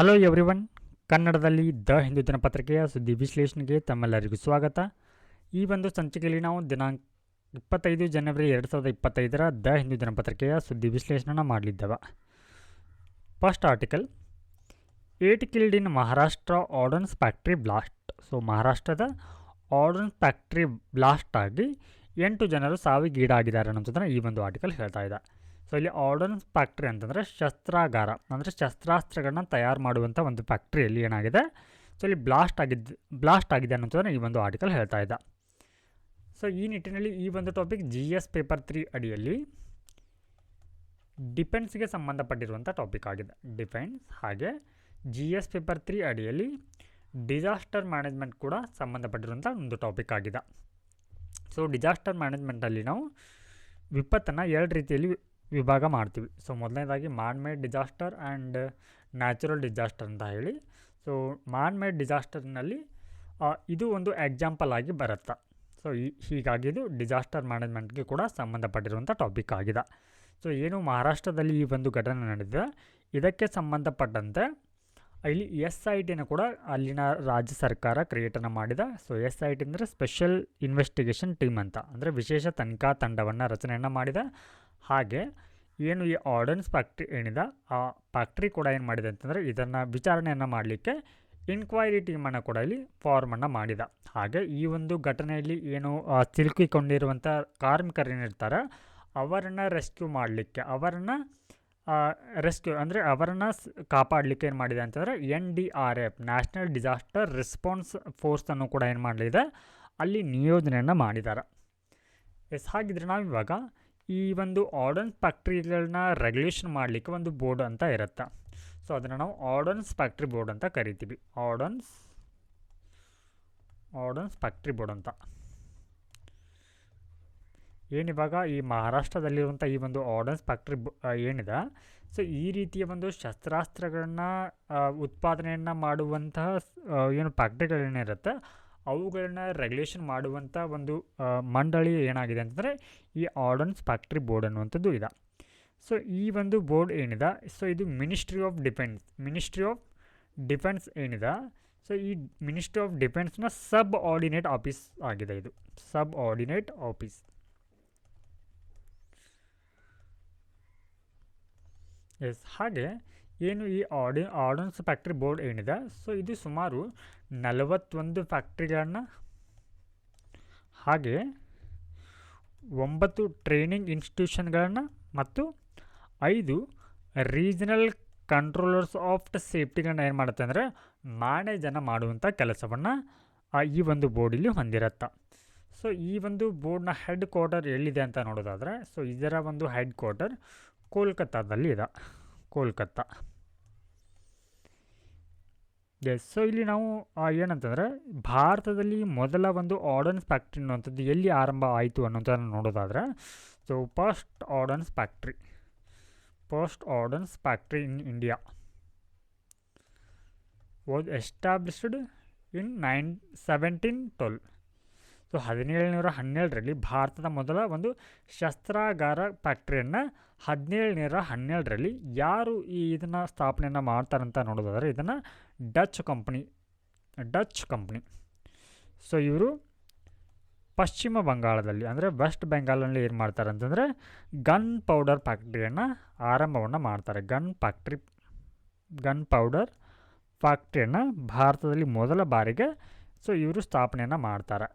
Hello everyone ಕನ್ನಡದಲ್ಲಿ the Hindu ದಿನಪತ್ರಿಕೆಯ ಸುದ್ದಿ ವಿಶ್ಲೇಷಣೆಗೆ ತಮ್ಮೆಲ್ಲರಿಗೂ ಸ್ವಾಗತ. ಈ ಒಂದು ಸಂಚಿಕೆಯಲ್ಲಿ ನಾವು ದಿನಾಂಕ ಇಪ್ಪತ್ತೈದು ಜನವರಿ ಎರಡು ಸಾವಿರದ ಇಪ್ಪತ್ತೈದರ ದ ಹಿಂದೂ ದಿನಪತ್ರಿಕೆಯ ಸುದ್ದಿ ವಿಶ್ಲೇಷಣೆ ಮಾಡಲಿದ್ದೇವೆ. First article eight killed in Maharashtra ordnance factory blast so ಮಹಾರಾಷ್ಟ್ರದ ಆರ್ಡನ್ಸ್ ಫ್ಯಾಕ್ಟ್ರಿ ಬ್ಲಾಸ್ಟ್ ಆಗಿ ಎಂಟು ಜನರು ಸಾವಿಗೀಡಾಗಿದ್ದಾರೆ ಅನ್ನೋದನ್ನು ಈ ಒಂದು ಆರ್ಟಿಕಲ್ ಹೇಳ್ತಾ ಇದೆ. ಸೊ ಇಲ್ಲಿ ಆರ್ಡನ್ಸ್ ಫ್ಯಾಕ್ಟ್ರಿ ಅಂತಂದರೆ ಶಸ್ತ್ರಾಗಾರ, ಅಂದರೆ ಶಸ್ತ್ರಾಸ್ತ್ರಗಳನ್ನ ತಯಾರು ಮಾಡುವಂಥ ಒಂದು ಫ್ಯಾಕ್ಟ್ರಿಯಲ್ಲಿ ಏನಾಗಿದೆ? ಸೊ ಇಲ್ಲಿ ಬ್ಲಾಸ್ಟ್ ಆಗಿದ್ದು ಬ್ಲಾಸ್ಟ್ ಆಗಿದೆ ಅನ್ನೋದನ್ನು ಈ ಒಂದು ಆರ್ಟಿಕಲ್ ಹೇಳ್ತಾ ಇದ್ದ ಸೊ ಈ ನಿಟ್ಟಿನಲ್ಲಿ ಈ ಒಂದು topic G S paper three ಅಡಿಯಲ್ಲಿ ಡಿಫೆನ್ಸ್ಗೆ ಸಂಬಂಧಪಟ್ಟಿರುವಂಥ ಟಾಪಿಕ್ ಆಗಿದೆ. ಡಿಫೆನ್ಸ್ ಹಾಗೆ ಜಿ ಎಸ್ ಪೇಪರ್ ತ್ರೀ ಅಡಿಯಲ್ಲಿ ಡಿಸಾಸ್ಟರ್ ಮ್ಯಾನೇಜ್ಮೆಂಟ್ ಕೂಡ ಸಂಬಂಧಪಟ್ಟಿರುವಂಥ ಒಂದು ಟಾಪಿಕ್ ಆಗಿದೆ. ಸೊ ಡಿಸಾಸ್ಟರ್ ಮ್ಯಾನೇಜ್ಮೆಂಟಲ್ಲಿ ನಾವು ವಿಪತ್ತನ್ನು ಎರಡು ರೀತಿಯಲ್ಲಿ ವಿಭಾಗ ಮಾಡ್ತೀವಿ. ಸೊ ಮೊದಲನೇದಾಗಿ made disaster and natural disaster ಅಂತ ಹೇಳಿ. ಸೊ ಮೇಡ್ ಡಿಸಾಸ್ಟರ್ನಲ್ಲಿ ಇದು ಒಂದು ಎಕ್ಸಾಂಪಲ್ ಆಗಿ ಬರುತ್ತಾ. ಸೊ ಹೀಗಾಗಿ ಇದು ಡಿಸಾಸ್ಟರ್ ಮ್ಯಾನೇಜ್ಮೆಂಟ್ಗೆ ಕೂಡ ಸಂಬಂಧಪಟ್ಟಿರುವಂಥ ಟಾಪಿಕ್ ಆಗಿದೆ. ಸೊ ಏನು ಮಹಾರಾಷ್ಟ್ರದಲ್ಲಿ ಈ ಒಂದು ಘಟನೆ ನಡೆದಿದೆ. ಇದಕ್ಕೆ ಸಂಬಂಧಪಟ್ಟಂತೆ ಇಲ್ಲಿ ಎಸ್ ಐ ಟಿನ ಕೂಡ ಅಲ್ಲಿನ ರಾಜ್ಯ ಸರ್ಕಾರ ಕ್ರಿಯೇಟನ್ನು ಮಾಡಿದ. ಸೊ ಎಸ್ ಐ ಟಿ ಅಂದರೆ ಸ್ಪೆಷಲ್ ಇನ್ವೆಸ್ಟಿಗೇಷನ್ ಟೀಮ್ ಅಂತ. ಅಂದರೆ ವಿಶೇಷ ತನಿಖಾ ತಂಡವನ್ನು ರಚನೆಯನ್ನು ಮಾಡಿದ. ಹಾಗೆ ಏನು ಈ ಆರ್ಡನ್ಸ್ ಫ್ಯಾಕ್ಟ್ರಿ ಏನಿದೆ, ಆ ಫ್ಯಾಕ್ಟ್ರಿ ಕೂಡ ಏನು ಮಾಡಿದೆ ಅಂತಂದರೆ ಇದನ್ನು ವಿಚಾರಣೆಯನ್ನು ಮಾಡಲಿಕ್ಕೆ ಇನ್ಕ್ವೈರಿ ಟೀಮನ್ನು ಕೂಡ ಇಲ್ಲಿ ಫಾರ್ಮನ್ನು ಮಾಡಿದ. ಹಾಗೆ ಈ ಒಂದು ಘಟನೆಯಲ್ಲಿ ಏನು ಸಿಲುಕಿಕೊಂಡಿರುವಂಥ ಕಾರ್ಮಿಕರೇನಿರ್ತಾರೆ ಅವರನ್ನು ರೆಸ್ಕ್ಯೂ ಮಾಡಲಿಕ್ಕೆ, ಅವರನ್ನು ರೆಸ್ಕ್ಯೂ ಅಂದರೆ ಅವರನ್ನು ಕಾಪಾಡಲಿಕ್ಕೆ ಏನು ಮಾಡಿದೆ ಅಂತಂದರೆ N D R F national disaster response ಫೋರ್ಸನ್ನು ಕೂಡ ಏನು ಮಾಡಲಿದೆ, ಅಲ್ಲಿ ನಿಯೋಜನೆಯನ್ನು ಮಾಡಿದ್ದಾರೆ. ಎಸ್, ಹಾಗಿದ್ರೆ ನಾವು ಇವಾಗ ಈ ಒಂದು ಆರ್ಡನ್ಸ್ ಫ್ಯಾಕ್ಟ್ರಿಗಳನ್ನ ರೆಗ್ಯುಲೇಷನ್ ಮಾಡಲಿಕ್ಕೆ ಒಂದು ಬೋರ್ಡ್ ಅಂತ ಇರುತ್ತೆ. ಸೊ ಅದನ್ನು ನಾವು ಆರ್ಡನ್ಸ್ ಫ್ಯಾಕ್ಟ್ರಿ ಬೋರ್ಡ್ ಅಂತ ಕರಿತೀವಿ. ಆರ್ಡನ್ಸ್ ಆರ್ಡನ್ಸ್ ಫ್ಯಾಕ್ಟ್ರಿ ಬೋರ್ಡ್ ಅಂತ. ಏನಿವಾಗ ಈ ಮಹಾರಾಷ್ಟ್ರದಲ್ಲಿರುವಂಥ ಈ ಒಂದು ಆರ್ಡನ್ಸ್ ಫ್ಯಾಕ್ಟ್ರಿ ಏನಿದೆ? ಸೊ ಈ ರೀತಿಯ ಒಂದು ಶಸ್ತ್ರಾಸ್ತ್ರಗಳನ್ನ ಉತ್ಪಾದನೆಯನ್ನು ಮಾಡುವಂತಹ ಏನು ಫ್ಯಾಕ್ಟ್ರಿಗಳೇನಿರುತ್ತೆ ಅವುಗಳನ್ನ ರೆಗ್ಯುಲೇಷನ್ ಮಾಡುವಂಥ ಒಂದು ಮಂಡಳಿ ಏನಾಗಿದೆ ಅಂತಂದರೆ ಈ ಆರ್ಡನ್ಸ್ ಫ್ಯಾಕ್ಟ್ರಿ ಬೋರ್ಡ್ ಅನ್ನುವಂಥದ್ದು ಇದೆ. ಸೊ ಈ ಒಂದು ಬೋರ್ಡ್ ಏನಿದೆ ಸೊ ಇದು ministry of defence ministry of defence ಏನಿದೆ ಸೊ ಈ ಮಿನಿಸ್ಟ್ರಿ ಆಫ್ ಡಿಫೆನ್ಸ್ನ ಸಬ್ ಆರ್ಡಿನೇಟ್ ಆಫೀಸ್ ಆಗಿದೆ ಇದು ಸಬ್ ಆರ್ಡಿನೇಟ್ ಆಫೀಸ್ ಎಸ್ ಹಾಗೆ ಏನು ಈ ಆಡಿ ಆರ್ಡನ್ಸ್ ಫ್ಯಾಕ್ಟ್ರಿ ಬೋರ್ಡ್ ಏನಿದೆ? ಸೊ ಇದು ಸುಮಾರು ನಲವತ್ತೊಂದು ಫ್ಯಾಕ್ಟ್ರಿಗಳನ್ನು ಹಾಗೆ ಒಂಬತ್ತು ಟ್ರೈನಿಂಗ್ ಇನ್ಸ್ಟಿಟ್ಯೂಷನ್ಗಳನ್ನು ಮತ್ತು ಐದು ರೀಜನಲ್ ಕಂಟ್ರೋಲರ್ಸ್ ಆಫ್ ದ ಸೇಫ್ಟಿಗಳನ್ನ ಏನು ಮಾಡುತ್ತೆ ಅಂದರೆ ಮ್ಯಾನೇಜನ್ನು ಮಾಡುವಂಥ ಕೆಲಸವನ್ನು ಈ ಒಂದು ಬೋರ್ಡಲ್ಲಿ ಹೊಂದಿರುತ್ತೆ. ಸೊ ಈ ಒಂದು ಬೋರ್ಡ್ನ ಹೆಡ್ ಕ್ವಾರ್ಟರ್ ಎಲ್ಲಿದೆ ಅಂತ ನೋಡೋದಾದರೆ ಸೊ ಇದರ ಒಂದು ಹೆಡ್ ಕ್ವಾರ್ಟರ್ ಕೋಲ್ಕತ್ತಾದಲ್ಲಿ ಇದೆ. ಕೋಲ್ಕತ್ತಾ. ಎಸ್ ಸೊ ಇಲ್ಲಿ ನಾವು ಏನಂತಂದರೆ, ಭಾರತದಲ್ಲಿ ಮೊದಲ ಒಂದು ಆರ್ಡನ್ಸ್ ಫ್ಯಾಕ್ಟ್ರಿ ಅನ್ನುವಂಥದ್ದು ಎಲ್ಲಿ ಆರಂಭ ಆಯಿತು ಅನ್ನೋದನ್ನು ನೋಡೋದಾದರೆ so first ordnance factory first ordnance factory in India was established in nine seventeen twelve so ಹದಿನೇಳು ನೂರ ಹನ್ನೆರಡರಲ್ಲಿ ಭಾರತದ ಮೊದಲ ಒಂದು ಶಸ್ತ್ರಾಗಾರ ಫ್ಯಾಕ್ಟ್ರಿಯನ್ನು ಹದಿನೇಳುನೂರ ಹನ್ನೆರಡರಲ್ಲಿ ಯಾರು ಈ ಇದನ್ನು ಸ್ಥಾಪನೆಯನ್ನು ಮಾಡ್ತಾರಂತ ನೋಡೋದಾದರೆ ಇದನ್ನು Dutch company Dutch company. So ಇವರು ಪಶ್ಚಿಮ ಬಂಗಾಳದಲ್ಲಿ, ಅಂದರೆ ವೆಸ್ಟ್ ಬೆಂಗಾಲಲ್ಲಿ ಏನು ಮಾಡ್ತಾರೆ ಅಂತಂದರೆ ಗನ್ ಪೌಡರ್ ಫ್ಯಾಕ್ಟ್ರಿಯನ್ನು ಆರಂಭವನ್ನು ಮಾಡ್ತಾರೆ. ಗನ್ ಫ್ಯಾಕ್ಟ್ರಿ, ಗನ್ ಪೌಡರ್ ಫ್ಯಾಕ್ಟ್ರಿಯನ್ನು ಭಾರತದಲ್ಲಿ ಮೊದಲ ಬಾರಿಗೆ ಸೊ ಇವರು ಸ್ಥಾಪನೆಯನ್ನು ಮಾಡ್ತಾರೆ.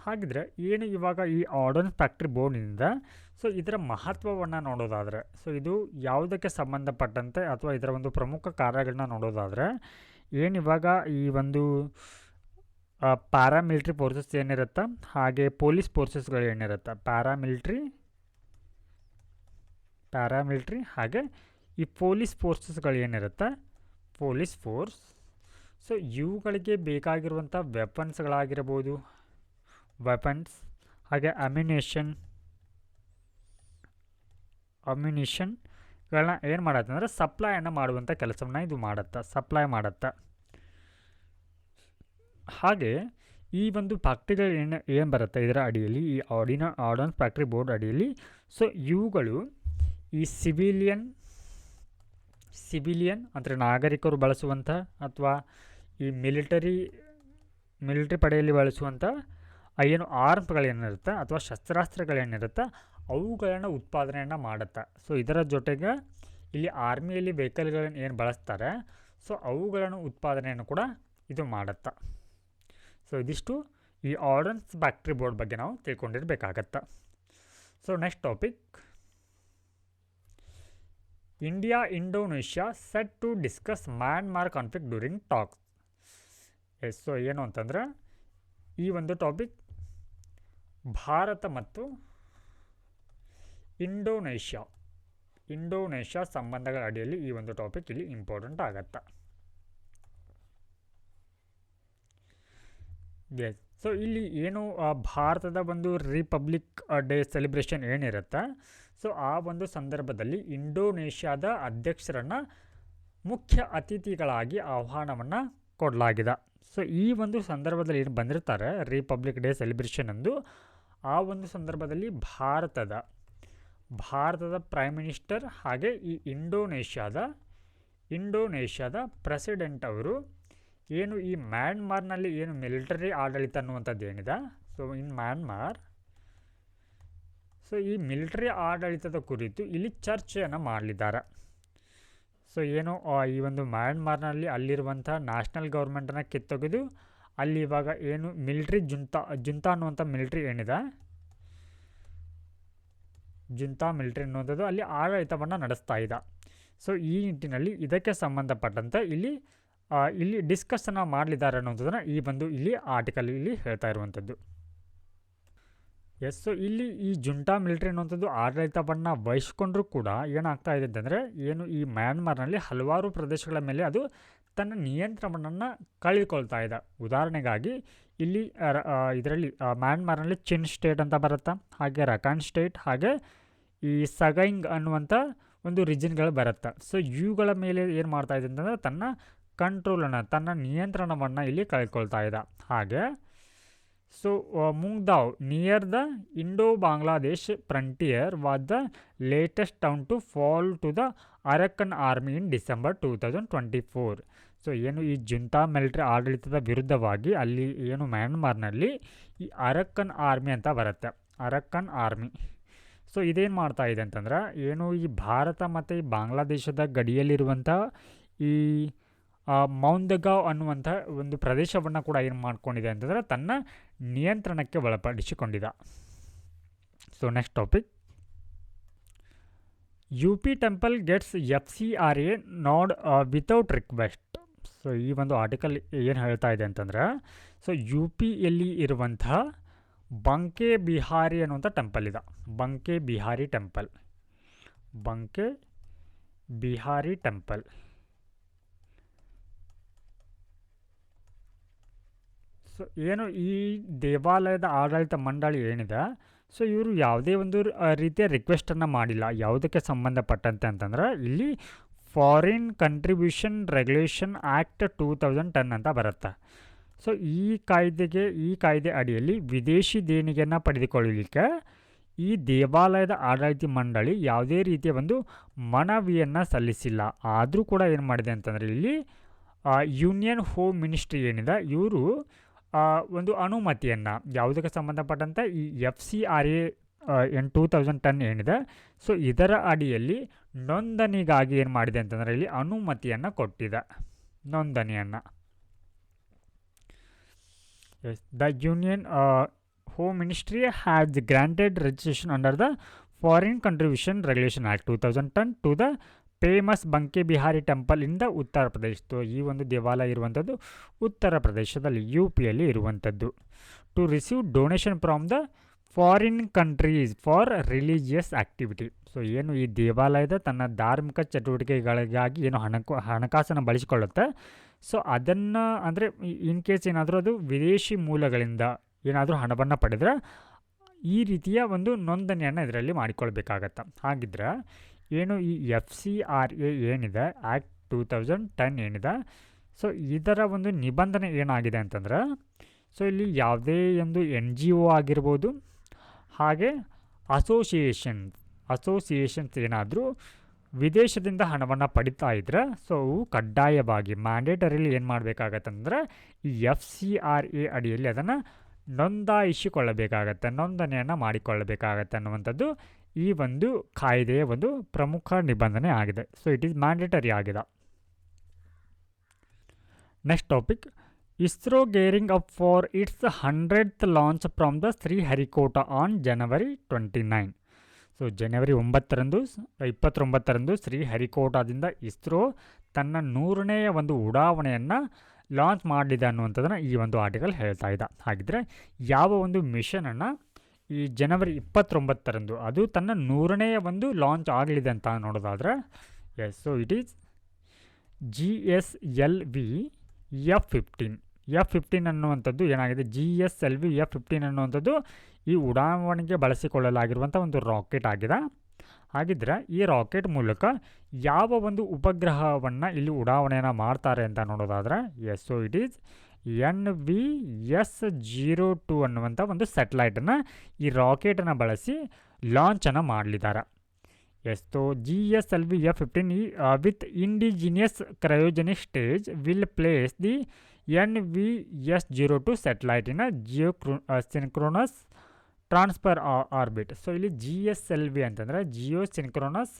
ಹಾಗಿದ್ರೆ ಏನು ಇವಾಗ ಈ ಆರ್ಡನ್ ಫ್ಯಾಕ್ಟ್ರಿ ಬೋರ್ಡ್ನಿಂದ ಸೊ ಇದರ ಮಹತ್ವವನ್ನು ನೋಡೋದಾದರೆ ಸೊ ಇದು ಯಾವುದಕ್ಕೆ ಸಂಬಂಧಪಟ್ಟಂತೆ ಅಥವಾ ಇದರ ಒಂದು ಪ್ರಮುಖ ಕಾರ್ಯಗಳನ್ನ ನೋಡೋದಾದರೆ ಏನಿವಾಗ ಈ ಒಂದು ಪ್ಯಾರಾಮಿಲಿಟ್ರಿ ಫೋರ್ಸಸ್ ಏನಿರುತ್ತೆ, ಹಾಗೆ ಪೊಲೀಸ್ ಫೋರ್ಸಸ್ಗಳು ಏನಿರುತ್ತೆ ಪ್ಯಾರಾಮಿಲಿಟ್ರಿ ಪ್ಯಾರಾಮಿಲಿಟ್ರಿ ಹಾಗೆ ಈ ಪೊಲೀಸ್ ಫೋರ್ಸಸ್ಗಳು ಏನಿರುತ್ತೆ ಪೊಲೀಸ್ ಫೋರ್ಸ್ ಸೊ ಇವುಗಳಿಗೆ ಬೇಕಾಗಿರುವಂಥ ವೆಪನ್ಸ್ಗಳಾಗಿರ್ಬೋದು ವೆಪನ್ಸ್ ಹಾಗೆ ಅಮ್ಯುನೇಷನ್ ಅಮ್ಯುನೇಷನ್ಗಳನ್ನ ಏನು ಮಾಡತ್ತೆ ಅಂದರೆ ಸಪ್ಲೈಯನ್ನು ಮಾಡುವಂಥ ಕೆಲಸವನ್ನು ಇದು ಮಾಡುತ್ತೆ ಸಪ್ಲೈ ಮಾಡುತ್ತೆ. ಹಾಗೆ ಈ ಒಂದು ಫ್ಯಾಕ್ಟ್ರಿಗಳು ಏನು ಏನು ಬರುತ್ತೆ ಇದರ ಅಡಿಯಲ್ಲಿ? ಈ ಆಡಿನ ಆರ್ಡನ್ಸ್ ಫ್ಯಾಕ್ಟ್ರಿ ಬೋರ್ಡ್ ಅಡಿಯಲ್ಲಿ. ಸೊ ಇವುಗಳು ಈ ಸಿವಿಲಿಯನ್ ಸಿವಿಲಿಯನ್ ಅಂದರೆ ನಾಗರಿಕರು ಬಳಸುವಂಥ ಅಥವಾ ಈ ಮಿಲಿಟರಿ ಮಿಲಿಟರಿ ಪಡೆಯಲ್ಲಿ ಬಳಸುವಂಥ ಏನು ಆರ್ಮ್ಸ್ಗಳೇನಿರುತ್ತೆ ಅಥವಾ ಶಸ್ತ್ರಾಸ್ತ್ರಗಳೇನಿರುತ್ತೆ ಅವುಗಳನ್ನು ಉತ್ಪಾದನೆಯನ್ನು ಮಾಡುತ್ತೆ. ಸೊ ಇದರ ಜೊತೆಗೆ ಇಲ್ಲಿ ಆರ್ಮಿಯಲ್ಲಿ ವೆಹಿಕಲ್ಗಳನ್ನು ಏನು ಬಳಸ್ತಾರೆ ಸೊ ಅವುಗಳನ್ನು ಉತ್ಪಾದನೆಯನ್ನು ಕೂಡ ಇದು ಮಾಡುತ್ತೆ. ಸೊ ಇದಿಷ್ಟು ಈ ಆರ್ಡನ್ಸ್ ಫ್ಯಾಕ್ಟ್ರಿ ಬೋರ್ಡ್ ಬಗ್ಗೆ ನಾವು ತಿಳ್ಕೊಂಡಿರಬೇಕಾಗತ್ತೆ. So next topic India Indonesia set to discuss Myanmar conflict during talks S so ಏನು ಅಂತಂದ್ರೆ ಈ ಒಂದು ಟಾಪಿಕ್ ಭಾರತ ಮತ್ತು ಇಂಡೋನೇಷ್ಯಾ. ಇಂಡೋನೇಷ್ಯಾ ಸಂಬಂಧಗಳ ಅಡಿಯಲ್ಲಿ ಈ ಒಂದು ಟಾಪಿಕ್ ಇಲ್ಲಿ ಇಂಪಾರ್ಟೆಂಟ್ ಆಗತ್ತೆ. ಎಸ್ ಸೊ ಇಲ್ಲಿ ಏನು ಭಾರತದ ಒಂದು ರಿಪಬ್ಲಿಕ್ ಡೇ ಸೆಲೆಬ್ರೇಷನ್ ಏನಿರುತ್ತೆ? ಸೊ ಆ ಒಂದು ಸಂದರ್ಭದಲ್ಲಿ ಇಂಡೋನೇಷ್ಯಾದ ಅಧ್ಯಕ್ಷರನ್ನು ಮುಖ್ಯ ಅತಿಥಿಗಳಾಗಿ ಆಹ್ವಾನವನ್ನು ಕೊಡಲಾಗಿದೆ. ಸೊ ಈ ಒಂದು ಸಂದರ್ಭದಲ್ಲಿ ಏನು ಬಂದಿರ್ತಾರೆ? ರಿಪಬ್ಲಿಕ್ ಡೇ ಸೆಲೆಬ್ರೇಷನ್ ಅಂದು ಆ ಒಂದು ಸಂದರ್ಭದಲ್ಲಿ ಭಾರತದ ಭಾರತದ ಪ್ರೈಮ್ ಮಿನಿಸ್ಟರ್ ಹಾಗೆ ಈ ಇಂಡೋನೇಷ್ಯಾದ ಇಂಡೋನೇಷ್ಯಾದ ಪ್ರೆಸಿಡೆಂಟ್ ಅವರು ಏನು ಈ ಮ್ಯಾನ್ಮಾರ್ನಲ್ಲಿ ಏನು ಮಿಲಿಟರಿ ಆಡಳಿತ ಅನ್ನುವಂಥದ್ದು ಏನಿದೆ? ಸೊ ಇನ್ ಮ್ಯಾನ್ಮಾರ್ ಸೊ ಈ ಮಿಲಿಟರಿ ಆಡಳಿತದ ಕುರಿತು ಇಲ್ಲಿ ಚರ್ಚೆಯನ್ನು ಮಾಡಲಿದ್ದಾರೆ. ಸೊ ಏನು ಈ ಒಂದು ಮ್ಯಾನ್ಮಾರ್ನಲ್ಲಿ ಅಲ್ಲಿರುವಂಥ ನ್ಯಾಷನಲ್ ಗೌರ್ಮೆಂಟನ್ನು ಕಿತ್ತೊಗೆದು ಅಲ್ಲಿ ಇವಾಗ ಏನು ಮಿಲ್ಟ್ರಿ ಜುಂತಾ ಜುಂತಾ ಅನ್ನುವಂಥ ಮಿಲ್ಟ್ರಿ ಏನಿದೆ? ಜುಂತಾ ಮಿಲ್ಟ್ರಿ ಅನ್ನುವಂಥದ್ದು ಅಲ್ಲಿ ಆಡಳಿತವನ್ನು ನಡೆಸ್ತಾ ಇದೆ. ಸೊ ಈ ನಿಟ್ಟಿನಲ್ಲಿ ಇದಕ್ಕೆ ಸಂಬಂಧಪಟ್ಟಂತೆ ಇಲ್ಲಿ ಇಲ್ಲಿ ಡಿಸ್ಕಸ್ನ ಮಾಡಲಿದ್ದಾರೆ ಅನ್ನೋಂಥದ್ದನ್ನು ಈ ಬಂದು ಇಲ್ಲಿ ಆರ್ಟಿಕಲ್ ಇಲ್ಲಿ ಹೇಳ್ತಾ ಇರುವಂಥದ್ದು. ಎಸ್ ಸೊ ಇಲ್ಲಿ ಈ ಜುಂಟಾ ಮಿಲಿಟ್ರಿ ಅನ್ನುವಂಥದ್ದು ಆಡಳಿತವನ್ನು ವಹಿಸ್ಕೊಂಡ್ರೂ ಕೂಡ ಏನಾಗ್ತಾ ಇದೆ ಅಂತಂದರೆ, ಏನು ಈ ಮ್ಯಾನ್ಮಾರ್ನಲ್ಲಿ ಹಲವಾರು ಪ್ರದೇಶಗಳ ಮೇಲೆ ಅದು ತನ್ನ ನಿಯಂತ್ರಣವನ್ನು ಕಳೆದುಕೊಳ್ತಾ ಇದೆ ಉದಾಹರಣೆಗಾಗಿ, ಇಲ್ಲಿ ಇದರಲ್ಲಿ ಮ್ಯಾನ್ಮಾರ್ನಲ್ಲಿ ಚಿನ್ ಸ್ಟೇಟ್ ಅಂತ ಬರುತ್ತೆ? ಹಾಗೆ ರಕಾನ್ ಸ್ಟೇಟ್, ಹಾಗೆ ಈ ಸಗೈಂಗ್ ಅನ್ನುವಂಥ ಒಂದು ರಿಜಿನ್ಗಳು ಬರುತ್ತೆ? ಸೊ, ಇವುಗಳ ಮೇಲೆ ಏನು ಮಾಡ್ತಾ ಇದೆ ಅಂತಂದರೆ, ತನ್ನ ಕಂಟ್ರೋಲನ್ನು, ತನ್ನ ನಿಯಂತ್ರಣವನ್ನು ಇಲ್ಲಿ ಕಳ್ಕೊಳ್ತಾ ಇದೆ ಹಾಗೆ, so Maungdaw, near the Indo Bangladesh frontier was the latest town to fall to the Arakan army in December two thousand twenty four. So ಏನು ಈ ಜುಂತಾ ಮಿಲಿಟರಿ ಆಡಳಿತದ ವಿರುದ್ಧವಾಗಿ ಅಲ್ಲಿ ಏನು ಮ್ಯಾನ್ಮಾರ್ನಲ್ಲಿ ಈ ಅರಕ್ಕನ್ ಆರ್ಮಿ ಅಂತ ಬರುತ್ತೆ. ಅರಕ್ಕನ್ ಆರ್ಮಿ ಸೊ ಇದೇನು ಮಾಡ್ತಾ ಇದೆ ಅಂತಂದ್ರೆ ಏನು ಈ ಭಾರತ ಮತ್ತು ಈ ಬಾಂಗ್ಲಾದೇಶದ ಗಡಿಯಲ್ಲಿರುವಂಥ ಈ ಮೌಂದಗಾವ್ ಅನ್ನುವಂಥ ಒಂದು ಪ್ರದೇಶವನ್ನು ಕೂಡ ಏನು ಮಾಡ್ಕೊಂಡಿದೆ ಅಂತಂದರೆ ತನ್ನ ನಿಯಂತ್ರಣಕ್ಕೆ ಒಳಪಡಿಸಿಕೊಂಡಿದೆ. So next topic U P temple gets F C R A nod without request so ಈ ಒಂದು ಆರ್ಟಿಕಲ್ ಏನು ಹೇಳ್ತಾ ಇದೆ ಅಂತಂದ್ರೆ ಸೊ ಯು ಪಿಯಲ್ಲಿ ಇರುವಂಥ ಬಂಕೆ ಬಿಹಾರಿ ಅನ್ನುವಂಥ ಟೆಂಪಲ್ ಇದೆ. Banke Bihari temple Banke Bihari temple so ಏನು ಈ ದೇವಾಲಯದ ಆಡಳಿತ ಮಂಡಳಿ ಏನಿದೆ ಸೊ ಇವರು ಯಾವುದೇ ಒಂದು ರೀತಿಯ ರಿಕ್ವೆಸ್ಟನ್ನು ಮಾಡಿಲ್ಲ. ಯಾವುದಕ್ಕೆ ಸಂಬಂಧಪಟ್ಟಂತೆ ಅಂತಂದ್ರೆ, ಇಲ್ಲಿ foreign contribution regulation act two thousand ten ಅಂತ ಬರುತ್ತೆ. ಸೊ ಈ ಕಾಯ್ದೆಗೆ, ಈ ಕಾಯ್ದೆ ಅಡಿಯಲ್ಲಿ ವಿದೇಶಿ ದೇಣಿಗೆಯನ್ನು ಪಡೆದುಕೊಳ್ಳಲಿಕ್ಕೆ ಈ ದೇವಾಲಯದ ಆಡಳಿತ ಮಂಡಳಿ ಯಾವುದೇ ರೀತಿಯ ಒಂದು ಮನವಿಯನ್ನು ಸಲ್ಲಿಸಿಲ್ಲ. ಆದರೂ ಕೂಡ ಏನು ಮಾಡಿದೆ ಅಂತಂದರೆ ಇಲ್ಲಿ ಯೂನಿಯನ್ ಹೋಮ್ ಮಿನಿಸ್ಟ್ರಿ ಏನಿದೆ, ಇವರು ಒಂದು ಅನುಮತಿಯನ್ನು, ಯಾವುದಕ್ಕೆ ಸಂಬಂಧಪಟ್ಟಂಥ ಈ ಎಫ್ ಸಿ ಆರ್ ಎ ಎನ್ ಟೂ ತೌಸಂಡ್ ಟೆನ್ ಏನಿದೆ. ಸೊ ಇದರ ಅಡಿಯಲ್ಲಿ ನೋಂದಣಿಗಾಗಿ ಏನು ಮಾಡಿದೆ ಅಂತಂದರೆ ಇಲ್ಲಿ ಅನುಮತಿಯನ್ನು ಕೊಟ್ಟಿದೆ. ನೋಂದಣಿಯನ್ನು. The union home ministry has granted registration under the foreign contribution regulation act two thousand ten to the famous Banke Bihari temple ಇಂದ ಉತ್ತರ ಪ್ರದೇಶ ಈ ಒಂದು ದೇವಾಲಯ ಇರುವಂಥದ್ದು ಉತ್ತರ ಪ್ರದೇಶದಲ್ಲಿ ಯು ಪಿಯಲ್ಲಿ ಇರುವಂಥದ್ದು to receive donation from the foreign countries for religious activity so ಏನು ಈ ದೇವಾಲಯದ ತನ್ನ ಧಾರ್ಮಿಕ ಚಟುವಟಿಕೆಗಳಿಗಾಗಿ ಏನು ಹಣಕು, ಹಣಕಾಸನ್ನು ಬಳಸಿಕೊಳ್ಳುತ್ತೆ. ಸೊ ಅದನ್ನು ಅಂದರೆ ಇನ್ ಕೇಸ್ ಏನಾದರೂ ಅದು ವಿದೇಶಿ ಮೂಲಗಳಿಂದ ಏನಾದರೂ ಹಣವನ್ನು ಪಡೆದರೆ ಈ ರೀತಿಯ ಒಂದು ನೋಂದಣಿಯನ್ನು ಇದರಲ್ಲಿ ಮಾಡಿಕೊಳ್ಬೇಕಾಗತ್ತೆ. ಹಾಗಿದ್ರೆ ಏನು ಈ ಎಫ್ ಸಿ ಆರ್ ಎ ಏನಿದೆ ಆ್ಯಕ್ಟ್ ಟೂ ತೌಸಂಡ್ ಟೆನ್ ಏನಿದೆ ಸೊ ಇದರ ಒಂದು ನಿಬಂಧನೆ ಏನಾಗಿದೆ ಅಂತಂದರೆ ಸೊ ಇಲ್ಲಿ ಯಾವುದೇ ಒಂದು ಎನ್ ಜಿ ಒ ಆಗಿರ್ಬೋದು ಹಾಗೆ ಅಸೋಸಿಯೇಷನ್ ಅಸೋಸಿಯೇಷನ್ಸ್ ಏನಾದರೂ ವಿದೇಶದಿಂದ ಹಣವನ್ನು ಪಡಿತಾ ಇದ್ದರೆ ಸೊ ಅವು ಕಡ್ಡಾಯವಾಗಿ ಮ್ಯಾಂಡೇಟರಿಲಿ ಏನು ಮಾಡಬೇಕಾಗತ್ತಂದ್ರೆ, ಈ ಎಫ್ ಸಿ ಆರ್ ಎ ಅಡಿಯಲ್ಲಿ ಅದನ್ನು ನೋಂದಾಯಿಸಿಕೊಳ್ಳಬೇಕಾಗತ್ತೆ, ನೋಂದಣಿಯನ್ನು ಮಾಡಿಕೊಳ್ಳಬೇಕಾಗತ್ತೆ ಅನ್ನುವಂಥದ್ದು ಈ ಒಂದು ಕಾಯ್ದೆಯ ಒಂದು ಪ್ರಮುಖ ನಿಬಂಧನೆ ಆಗಿದೆ. ಸೊ ಇಟ್ ಈಸ್ ಮ್ಯಾಂಡೇಟರಿ ಆಗಿದೆ. Next topic ISRO gearing up for its hundredth launch from the Sriharikota on January twenty nine so ಜನವರಿ ಒಂಬತ್ತರಂದು, ಇಪ್ಪತ್ತೊಂಬತ್ತರಂದು ಶ್ರೀಹರಿಕೋಟಾದಿಂದ ಇಸ್ರೋ ತನ್ನ ನೂರನೆಯ ಒಂದು ಉಡಾವಣೆಯನ್ನು ಲಾಂಚ್ ಮಾಡಲಿದೆ ಅನ್ನುವಂಥದ್ದನ್ನು ಈ ಒಂದು ಆರ್ಟಿಕಲ್ ಹೇಳ್ತಾ ಇದ್ದ ಹಾಗಿದ್ರೆ ಯಾವ ಒಂದು ಮಿಷನನ್ನು ಈ ಜನವರಿ ಇಪ್ಪತ್ತೊಂಬತ್ತರಂದು ಅದು ತನ್ನ ನೂರನೆಯ ಒಂದು ಲಾಂಚ್ ಆಗಲಿದೆ ಅಂತ ನೋಡೋದಾದರೆ yes so it is G S L V F fifteen F fifteen ಅನ್ನುವಂಥದ್ದು ಏನಾಗಿದೆ? G S L V F fifteen ಅನ್ನುವಂಥದ್ದು ಈ ಉಡಾವಣೆಗೆ ಬಳಸಿಕೊಳ್ಳಲಾಗಿರುವಂಥ ಒಂದು ರಾಕೆಟ್ ಆಗಿದೆ. ಹಾಗಿದ್ರೆ ಈ ರಾಕೆಟ್ ಮೂಲಕ ಯಾವ ಒಂದು ಉಪಗ್ರಹವನ್ನು ಇಲ್ಲಿ ಉಡಾವಣೆಯನ್ನು ಮಾಡ್ತಾರೆ ಅಂತ ನೋಡೋದಾದರೆ yes so it is N V S zero two ಅನ್ನುವಂಥ ಒಂದು ಸ್ಯಾಟಲೈಟನ್ನು ಈ ರಾಕೆಟನ್ನು ಬಳಸಿ ಲಾಂಚನ್ನು ಮಾಡಲಿದ್ದಾರೆ. Though G S L V F fifteen ಈ with indigenous cryogenic stage will place the N V S zero two ಸ್ಯಾಟಲೈಟಿನ geo crew synchronous transfer orbit. So ಇಲ್ಲಿ ಜಿ ಎಸ್ ಎಲ್ ವಿ ಅಂತಂದರೆ ಜಿಯೋ ಸಿನ್ಕ್ರೋನಸ್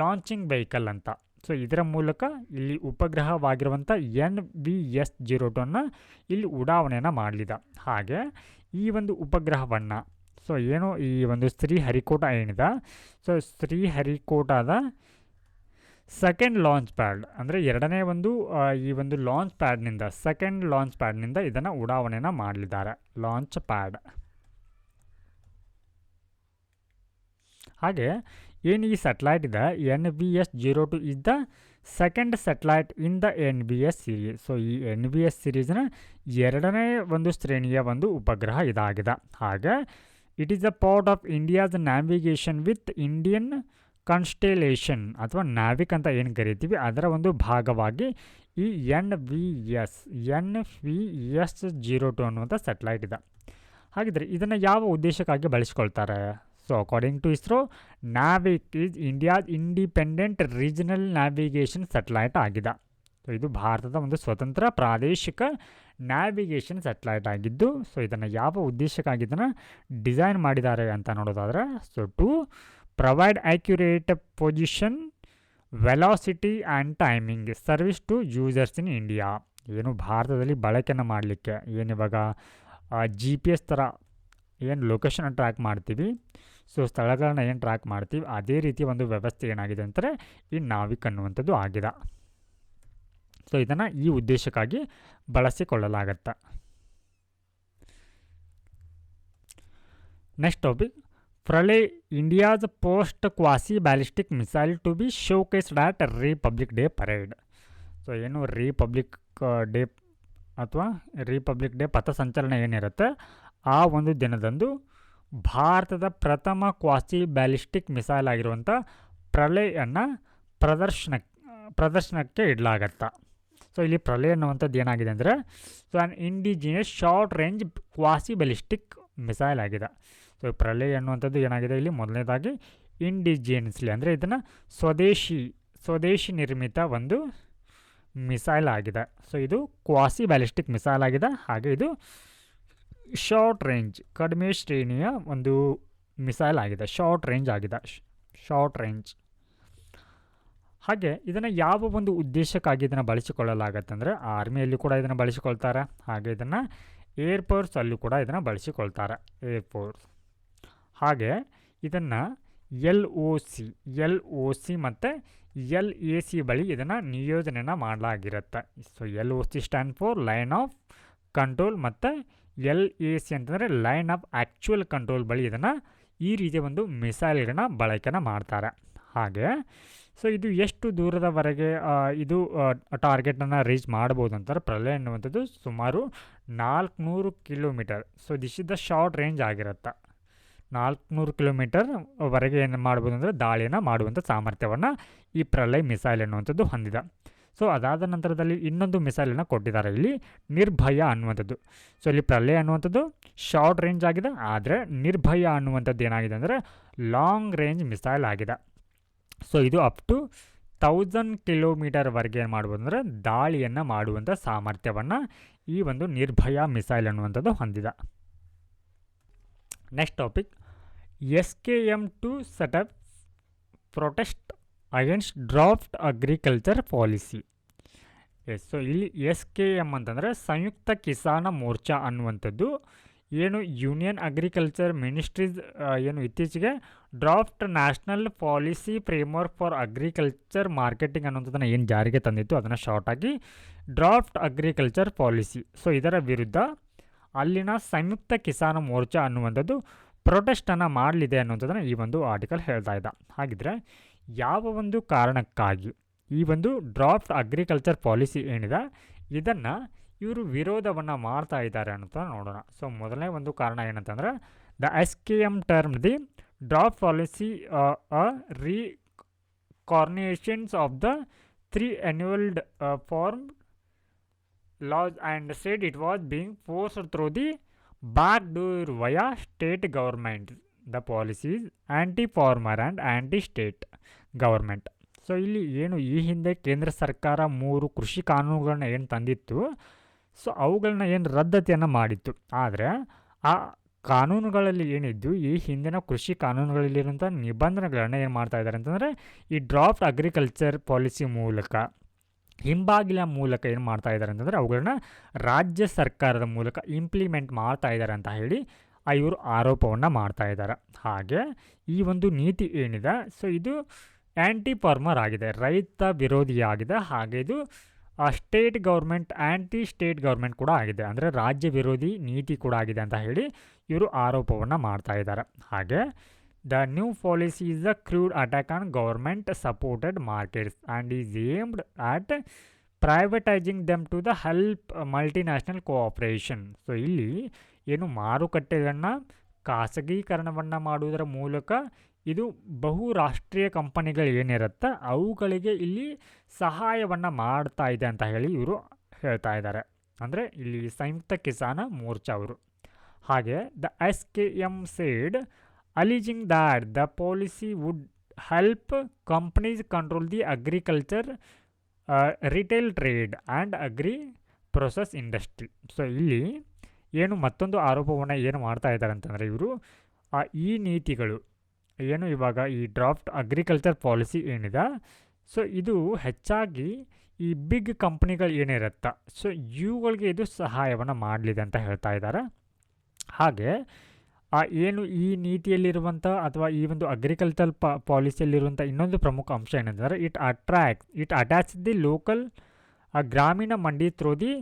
ಲಾಂಚಿಂಗ್ ವೆಹಿಕಲ್ ಅಂತ. So ಇದರ ಮೂಲಕ ಇಲ್ಲಿ ಉಪಗ್ರಹವಾಗಿರುವಂಥ N V S zero ಟನ್ನು ಇಲ್ಲಿ ಉಡಾವಣೆಯನ್ನು ಮಾಡಲಿದೆ. ಹಾಗೆ ಈ ಒಂದು ಉಪಗ್ರಹವನ್ನು, ಸೊ ಏನು ಈ ಒಂದು ಶ್ರೀಹರಿಕೋಟ ಏನಿದೆ, ಸೊ ಶ್ರೀಹರಿಕೋಟಾದ ಸೆಕೆಂಡ್ ಲಾಂಚ್ ಪ್ಯಾಡ್ ಅಂದರೆ ಎರಡನೇ ಒಂದು ಈ ಒಂದು ಲಾಂಚ್ ಪ್ಯಾಡ್ನಿಂದ ಸೆಕೆಂಡ್ ಲಾಂಚ್ ಪ್ಯಾಡ್ನಿಂದ ಇದನ್ನು ಉಡಾವಣೆಯನ್ನು ಮಾಡಲಿದ್ದಾರೆ. ಲಾಂಚ್ ಪ್ಯಾಡ್ ಹಾಗೆ, ಏನು ಈ ಸೆಟ್ಲೈಟ್ ಇದೆ? N B S zero two is the second satellite in the N B S series so ಈ ಎನ್ ಬಿ ಎಸ್ ಸಿರೀಸ್ನ ಎರಡನೇ ಒಂದು ಶ್ರೇಣಿಯ ಒಂದು ಉಪಗ್ರಹ ಇದಾಗಿದೆ. ಹಾಗೆ it is a part of India's navigation with Indian constellation ಅಥವಾ ನ್ಯಾವಿಕ್ ಅಂತ ಏನು ಕರಿತೀವಿ, ಅದರ ಒಂದು ಭಾಗವಾಗಿ ಈ N V S, N V S zero two ಅನ್ನುವಂಥ ಸ್ಯಾಟಲೈಟ್ ಇದೆ. ಹಾಗಿದ್ರೆ ಇದನ್ನು ಯಾವ ಉದ್ದೇಶಕ್ಕಾಗಿ ಬಳಸ್ಕೊಳ್ತಾರೆ? So according to ISRO NavIC is India independent regional navigation satellite ಆಗಿದೆ. ಸೊ ಇದು ಭಾರತದ ಒಂದು ಸ್ವತಂತ್ರ ಪ್ರಾದೇಶಿಕ ನ್ಯಾವಿಗೇಷನ್ ಸ್ಯಾಟಲೈಟ್ ಆಗಿದ್ದು ಸೊ ಇದನ್ನು ಯಾವ ಉದ್ದೇಶಕ್ಕಾಗಿ ಇದನ್ನು ಡಿಸೈನ್ ಮಾಡಿದ್ದಾರೆ ಅಂತ ನೋಡೋದಾದರೆ so to provide accurate position velocity and timing service to users in India ಏನು ಭಾರತದಲ್ಲಿ ಬಳಕೆಯನ್ನು ಮಾಡಲಿಕ್ಕೆ? ಏನಿವಾಗ ಜಿ ಪಿ ಎಸ್ ಥರ ಏನು ಲೊಕೇಶನ್ ಟ್ರ್ಯಾಕ್ ಮಾಡ್ತೀವಿ? ಸೊ ಸ್ಥಳಗಳನ್ನ ಏನು ಟ್ರ್ಯಾಕ್ ಮಾಡ್ತೀವಿ? ಅದೇ ರೀತಿ ಒಂದು ವ್ಯವಸ್ಥೆ ಏನಾಗಿದೆ ಅಂದರೆ ಈ ನಾವಿಕ್ ಅನ್ನುವಂಥದ್ದು ಆಗಿದೆ. ಸೊ ಇದನ್ನು ಈ ಉದ್ದೇಶಕ್ಕಾಗಿ ಬಳಸಿಕೊಳ್ಳಲಾಗತ್ತೆ. Next topic Pralay India's post quasi ballistic missile to be showcased at Republic Day parade so ಏನು ರಿಪಬ್ಲಿಕ್ ಡೇ ಅಥವಾ ರಿಪಬ್ಲಿಕ್ ಡೇ ಪಥಸಂಚಲನ ಏನಿರುತ್ತೆ? ಆ ಒಂದು ದಿನದಂದು ಭಾರತದ ಪ್ರಥಮ ಕ್ವಾಸಿ ಬ್ಯಾಲಿಸ್ಟಿಕ್ ಮಿಸೈಲ್ ಆಗಿರುವಂಥ ಪ್ರಲಯನ್ನು ಪ್ರದರ್ಶನ, ಪ್ರದರ್ಶನಕ್ಕೆ ಇಡಲಾಗತ್ತ. ಸೊ ಇಲ್ಲಿ ಪ್ರಲಯ ಅನ್ನುವಂಥದ್ದು ಏನಾಗಿದೆ ಅಂದರೆ so an indigenous short range quasi ballistic missile ಆಗಿದೆ. ಸೊ ಪ್ರಳಯ ಅನ್ನುವಂಥದ್ದು ಏನಾಗಿದೆ? ಇಲ್ಲಿ ಮೊದಲನೇದಾಗಿ ಇಂಡಿಜಿಯನ್ಸ್ಲಿ ಅಂದರೆ ಇದನ್ನು ಸ್ವದೇಶಿ ಸ್ವದೇಶಿ ನಿರ್ಮಿತ ಒಂದು ಮಿಸೈಲ್ ಆಗಿದೆ. ಸೊ ಇದು ಕ್ವಾಸಿ ಬ್ಯಾಲಿಸ್ಟಿಕ್ ಮಿಸೈಲ್ ಆಗಿದೆ. ಹಾಗೆ ಇದು ಶಾರ್ಟ್ ರೇಂಜ್ ಕಡಿಮೆ ಶ್ರೇಣಿಯ ಒಂದು ಮಿಸೈಲ್ ಆಗಿದೆ. ಶಾರ್ಟ್ ರೇಂಜ್ ಆಗಿದೆ. ಶಾರ್ಟ್ ರೇಂಜ್ ಹಾಗೆ ಇದನ್ನು ಯಾವ ಒಂದು ಉದ್ದೇಶಕ್ಕಾಗಿ ಇದನ್ನು ಬಳಸಿಕೊಳ್ಳಲಾಗತ್ತೆ ಅಂದರೆ ಆರ್ಮಿಯಲ್ಲಿ ಕೂಡ ಇದನ್ನು ಬಳಸಿಕೊಳ್ತಾರೆ. ಹಾಗೆ ಇದನ್ನು ಏರ್ಫೋರ್ಸಲ್ಲೂ ಕೂಡ ಇದನ್ನು ಬಳಸಿಕೊಳ್ತಾರೆ. ಏರ್ಫೋರ್ಸ್ ಹಾಗೆ ಇದನ್ನು L O C, L O C ಮತ್ತು ಎಲ್ ಎ ಸಿ ಬಳಿ ಇದನ್ನು ನಿಯೋಜನೆನ ಮಾಡಲಾಗಿರುತ್ತೆ. So L O C stand for line of control ಮತ್ತು ಎಲ್ ಎ ಸಿ ಅಂತಂದರೆ ಲೈನ್ ಆಫ್ ಆ್ಯಕ್ಚುಯಲ್ ಕಂಟ್ರೋಲ್ ಬಳಿ ಇದನ್ನು ಈ ರೀತಿಯ ಒಂದು ಮಿಸೈಲ್ಗಳನ್ನ ಬಳಕೆನ ಮಾಡ್ತಾರೆ. ಹಾಗೆ ಸೊ ಇದು ಎಷ್ಟು ದೂರದವರೆಗೆ ಇದು ಟಾರ್ಗೆಟನ್ನು ರೀಚ್ ಮಾಡ್ಬೋದು ಅಂತಾರೆ ಪ್ರಲಯ ಎನ್ನುವಂಥದ್ದು ಸುಮಾರು ನಾಲ್ಕುನೂರು kilometre. So this is the short range ಆಗಿರುತ್ತೆ. ನಾಲ್ಕುನೂರು ಕಿಲೋಮೀಟರ್ ವರೆಗೆ ಏನು ಮಾಡ್ಬೋದು ಅಂದರೆ ದಾಳಿಯನ್ನು ಮಾಡುವಂಥ ಸಾಮರ್ಥ್ಯವನ್ನು ಈ ಪ್ರಲಯ್ ಮಿಸೈಲ್ ಅನ್ನುವಂಥದ್ದು ಹೊಂದಿದೆ. ಸೊ ಅದಾದ ನಂತರದಲ್ಲಿ ಇನ್ನೊಂದು ಮಿಸೈಲನ್ನು ಕೊಟ್ಟಿದ್ದಾರೆ. ಇಲ್ಲಿ ನಿರ್ಭಯ ಅನ್ನುವಂಥದ್ದು. ಸೊ ಇಲ್ಲಿ ಪ್ರಲಯ ಅನ್ನುವಂಥದ್ದು ಶಾರ್ಟ್ ರೇಂಜ್ ಆಗಿದೆ. ಆದರೆ ನಿರ್ಭಯ ಅನ್ನುವಂಥದ್ದು ಏನಾಗಿದೆ ಅಂದರೆ ಲಾಂಗ್ ರೇಂಜ್ ಮಿಸೈಲ್ ಆಗಿದೆ. ಸೊ ಇದು ಅಪ್ ಟು ತೌಸಂಡ್ ಕಿಲೋಮೀಟರ್ವರೆಗೆ ಏನು ಮಾಡ್ಬೋದು ಅಂದರೆ ದಾಳಿಯನ್ನು ಮಾಡುವಂಥ ಸಾಮರ್ಥ್ಯವನ್ನು ಈ ಒಂದು ನಿರ್ಭಯ ಮಿಸೈಲ್ ಅನ್ನುವಂಥದ್ದು ಹೊಂದಿದೆ. Next topic S K M to set up protest against draft agriculture policy. Yes, so ಇಲ್ಲಿ ಎಸ್ ಕೆ ಎಂ ಅಂತಂದರೆ ಸಂಯುಕ್ತ ಕಿಸಾನ ಮೋರ್ಚಾ ಅನ್ನುವಂಥದ್ದು. ಏನು ಯೂನಿಯನ್ ಅಗ್ರಿಕಲ್ಚರ್ ಮಿನಿಸ್ಟ್ರೀಸ್ ಏನು ಇತ್ತೀಚೆಗೆ draft national policy framework for agriculture marketing ಅನ್ನುವಂಥದ್ದನ್ನು ಏನು ಜಾರಿಗೆ ತಂದಿತ್ತು, ಅದನ್ನು ಶಾರ್ಟಾಗಿ ಡ್ರಾಫ್ಟ್ ಅಗ್ರಿಕಲ್ಚರ್ ಪಾಲಿಸಿ. ಸೊ ಇದರ ವಿರುದ್ಧ ಅಲ್ಲಿನ ಸಂಯುಕ್ತ ಕಿಸಾನ ಮೋರ್ಚಾ ಅನ್ನುವಂಥದ್ದು ಪ್ರೊಟೆಸ್ಟನ್ನು ಮಾಡಲಿದೆ ಅನ್ನೋಂಥದ್ದನ್ನು ಈ ಒಂದು ಆರ್ಟಿಕಲ್ ಹೇಳ್ತಾ ಇದ್ದ. ಹಾಗಿದ್ರೆ ಯಾವ ಒಂದು ಕಾರಣಕ್ಕಾಗಿ ಈ ಒಂದು ಡ್ರಾಫ್ಟ್ ಅಗ್ರಿಕಲ್ಚರ್ ಪಾಲಿಸಿ ಏನಿದೆ, ಇದನ್ನು ಇವರು ವಿರೋಧವನ್ನು ಮಾಡ್ತಾ ಇದ್ದಾರೆ ಅಂತ ನೋಡೋಣ. ಸೊ ಮೊದಲನೇ ಒಂದು ಕಾರಣ ಏನಂತಂದರೆ the S K M term the draft policy a reincarnations of the three annulled farm laws and said it was being forced through the back via state government. The policies anti-farmer and anti-state government. So ಇಲ್ಲಿ ಏನು ಈ ಹಿಂದೆ ಕೇಂದ್ರ ಸರ್ಕಾರ ಮೂರು ಕೃಷಿ ಕಾನೂನುಗಳನ್ನ ಏನು ತಂದಿತ್ತು ಸೊ ಅವುಗಳನ್ನ ಏನು ರದ್ದತಿಯನ್ನು ಮಾಡಿತ್ತು ಆದರೆ ಆ ಕಾನೂನುಗಳಲ್ಲಿ ಏನಿದ್ದು ಈ ಹಿಂದಿನ ಕೃಷಿ ಕಾನೂನುಗಳಲ್ಲಿರುವಂಥ ನಿಬಂಧನೆಗಳನ್ನು ಏನು ಮಾಡ್ತಾ ಇದ್ದಾರೆ ಅಂತಂದರೆ ಈ ಡ್ರಾಫ್ಟ್ ಅಗ್ರಿಕಲ್ಚರ್ ಪಾಲಿಸಿ ಮೂಲಕ ಹಿಂಬಾಗಿಲ ಮೂಲಕ ಏನು ಮಾಡ್ತಾ ಇದ್ದಾರೆ ಅಂತಂದರೆ ಅವುಗಳನ್ನ ರಾಜ್ಯ ಸರ್ಕಾರದ ಮೂಲಕ ಇಂಪ್ಲಿಮೆಂಟ್ ಮಾಡ್ತಾ ಇದ್ದಾರೆ ಅಂತ ಹೇಳಿ ಇವರು ಆರೋಪವನ್ನು ಮಾಡ್ತಾ ಇದ್ದಾರೆ ಹಾಗೆ ಈ ಒಂದು ನೀತಿ ಏನಿದೆ ಸೊ ಇದು ಆ್ಯಂಟಿ ಫಾರ್ಮರ್ ಆಗಿದೆ, ರೈತ ವಿರೋಧಿಯಾಗಿದೆ ಹಾಗೆ ಇದು state government anti state government ಕೂಡ ಆಗಿದೆ. ಅಂದರೆ ರಾಜ್ಯ ವಿರೋಧಿ ನೀತಿ ಕೂಡ ಆಗಿದೆ ಅಂತ ಹೇಳಿ ಇವರು ಆರೋಪವನ್ನು ಮಾಡ್ತಾ ಇದ್ದಾರೆ ಹಾಗೆ the new policy is a crude attack on government supported markets and is aimed at privatising them to the help multinational cooperation so ಇಲ್ಲಿ ಏನು ಮಾರುಕಟ್ಟೆಗಳನ್ನು ಖಾಸಗೀಕರಣವನ್ನು ಮಾಡುವುದರ ಮೂಲಕ ಇದು ಬಹುರಾಷ್ಟ್ರೀಯ ಕಂಪನಿಗಳು ಏನಿರುತ್ತೆ ಅವುಗಳಿಗೆ ಇಲ್ಲಿ ಸಹಾಯವನ್ನು ಮಾಡ್ತಾ ಇದೆ ಅಂತ ಹೇಳಿ ಇವರು ಹೇಳ್ತಾ ಇದ್ದಾರೆ. ಅಂದರೆ ಇಲ್ಲಿ ಸಂಯುಕ್ತ ಕಿಸಾನ ಮೋರ್ಚಾ ಅವರು. ಹಾಗೆ the S K M said alleging the the policy would help control control the agriculture retail trade and agri process industry so ಇಲ್ಲಿ ಏನು ಮತ್ತೊಂದು ಆರೋಪವನ್ನು ಏನು ಮಾಡ್ತಾ ಇದ್ದಾರೆ ಅಂತಂದರೆ ಇವರು ಈ ನೀತಿಗಳು, ಏನು ಇವಾಗ ಈ ಡ್ರಾಫ್ಟ್ ಅಗ್ರಿಕಲ್ಚರ್ ಪಾಲಿಸಿ ಏನಿದೆ, ಸೊ ಇದು ಹೆಚ್ಚಾಗಿ ಈ ಬಿಗ್ ಕಂಪ್ನಿಗಳು ಏನಿರುತ್ತೆ, ಸೊ ಇವುಗಳಿಗೆ ಇದು ಸಹಾಯವನ್ನು ಮಾಡಲಿದೆ ಅಂತ ಹೇಳ್ತಾ ಇದ್ದಾರೆ. ಹಾಗೆ ಆ ಏನು ಈ ನೀತಿಯಲ್ಲಿರುವಂಥ ಅಥವಾ ಈ ಒಂದು ಅಗ್ರಿಕಲ್ಚರ್ ಪ ಪಾಲಿಸಿಯಲ್ಲಿರುವಂಥ ಇನ್ನೊಂದು ಪ್ರಮುಖ ಅಂಶ ಏನಂದರೆ it attract it attach the local ಗ್ರಾಮೀಣ mandi through the